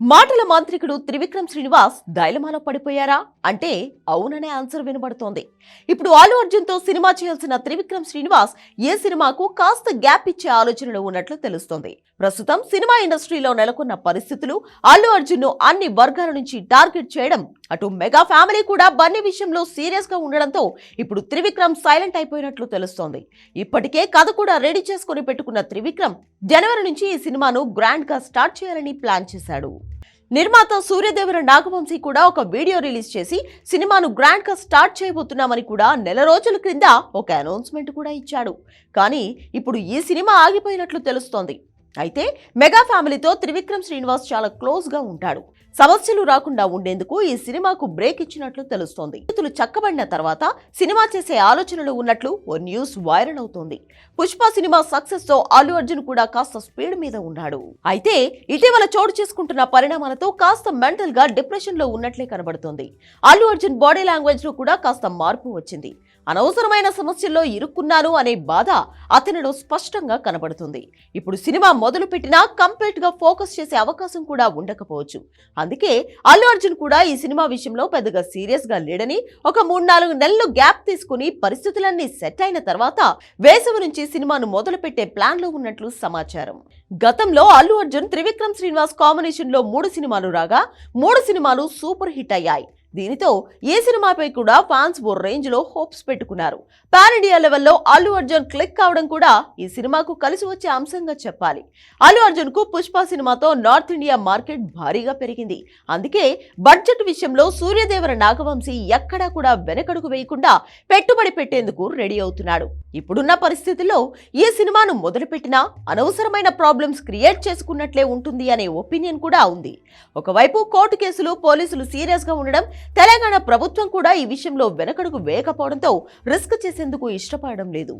మాటల మాంత్రికుడు త్రివిక్రమ్ శ్రీనివాస్ దైలమాలో పడిపోయారా? అంటే అవుననే ఆన్సర్ వినబడుతోంది. ఇప్పుడు అల్లు అర్జున్తో సినిమా చేయాల్సిన త్రివిక్రమ్ శ్రీనివాస్ ఏ సినిమాకు కాస్త గ్యాప్ ఇచ్చే ఆలోచనలో ఉన్నట్లు తెలుస్తోంది. ప్రస్తుతం సినిమా ఇండస్ట్రీలో నెలకొన్న పరిస్థితులు అల్లు అర్జున్ను అన్ని వర్గాల నుంచి టార్గెట్ చేయడం అటు మెగా ఫ్యామిలీ కూడా బన్నీ విషయంలో సీరియస్గా ఉండడంతో ఇప్పుడు త్రివిక్రమ్ సైలెంట్ అయిపోయినట్లు తెలుస్తోంది. ఇప్పటికే కథ కూడా రెడీ చేసుకుని పెట్టుకున్న త్రివిక్రమ్ జనవరి నుంచి ఈ సినిమాను గ్రాండ్గా స్టార్ట్ చేయాలని ప్లాన్ చేశాడు. నిర్మాత సూర్యదేవర నాగవంశీ కూడా ఒక వీడియో రిలీజ్ చేసి సినిమాను గ్రాండ్గా స్టార్ట్ చేయబోతున్నామని కూడా నెల రోజుల క్రింద ఒక అనౌన్స్మెంట్ కూడా ఇచ్చాడు. కానీ ఇప్పుడు ఈ సినిమా ఆగిపోయినట్లు తెలుస్తోంది. అయితే మెగా ఫ్యామిలీతో త్రివిక్రమ్ శ్రీనివాస్ చాలా క్లోజ్గా ఉంటాడు. సమస్యలు రాకుండా ఉండేందుకు ఈ సినిమాకు బ్రేక్ ఇచ్చినట్లు తెలుస్తోంది. రైతులు చక్కబడిన తర్వాత సినిమా చేసే ఆలోచనలు ఉన్నట్లు ఓ న్యూస్ వైరల్ అవుతోంది. పుష్ప సినిమా సక్సెస్తో అల్లు అర్జున్ కూడా కాస్త స్పీడ్ మీద ఉన్నాడు. అయితే ఇటీవల చోటు చేసుకుంటున్న పరిణామాలతో కాస్త మెంటల్గా డిప్రెషన్లో ఉన్నట్లే కనబడుతోంది. అల్లు అర్జున్ బాడీ లాంగ్వేజ్లో కూడా కాస్త మార్పు వచ్చింది. అనవసరమైన సమస్యల్లో ఇరుక్కున్నాను అనే బాధ అతనిలో స్పష్టంగా కనబడుతుంది. ఇప్పుడు సినిమా మొదలు పెట్టినా కంప్లీట్గా ఫోకస్ చేసే అవకాశం కూడా ఉండకపోవచ్చు. అందుకే అల్లు అర్జున్ కూడా ఈ సినిమా విషయంలో పెద్దగా సీరియస్గా లేడని ఒక మూడు నాలుగు నెలలు గ్యాప్ తీసుకుని పరిస్థితులన్నీ సెట్ అయిన తర్వాత వేసవి నుంచి సినిమాను మొదలు పెట్టే ప్లాన్లో ఉన్నట్లు సమాచారం. గతంలో అల్లు అర్జున్ త్రివిక్రమ్ శ్రీనివాస్ కాంబినేషన్లో మూడు సినిమాలు రాగా మూడు సినిమాలు సూపర్ హిట్ అయ్యాయి. దీనితో ఈ సినిమాపై కూడా ఫ్యాన్స్ ఓ రేంజ్లో హోప్స్ పెట్టుకున్నారు. పాన్ ఇండియా లెవెల్లో అల్లు అర్జున్ క్లిక్ కావడం కూడా ఈ సినిమాకు కలిసి వచ్చే అంశంగా చెప్పాలి. అల్లు అర్జున్కు పుష్ప సినిమాతో నార్త్ ఇండియా మార్కెట్ భారీగా పెరిగింది. అందుకే బడ్జెట్ విషయంలో సూర్యదేవర నాగవంశీ ఎక్కడా కూడా వెనకడుగు వేయకుండా పెట్టుబడి పెట్టేందుకు రెడీ అవుతున్నాడు. ఇప్పుడున్న పరిస్థితుల్లో ఈ సినిమాను మొదలుపెట్టినా అనవసరమైన ప్రాబ్లమ్స్ క్రియేట్ చేసుకున్నట్లే ఉంటుంది అనే ఒపీనియన్ కూడా ఉంది. ఒకవైపు కోర్టు కేసులు పోలీసులు సీరియస్గా ఉండడం తెలంగాణ ప్రభుత్వం కూడా ఈ విషయంలో వెనకడుగు వేయకపోవడంతో రిస్క్ చేసేందుకు ఇష్టపడడం లేదు.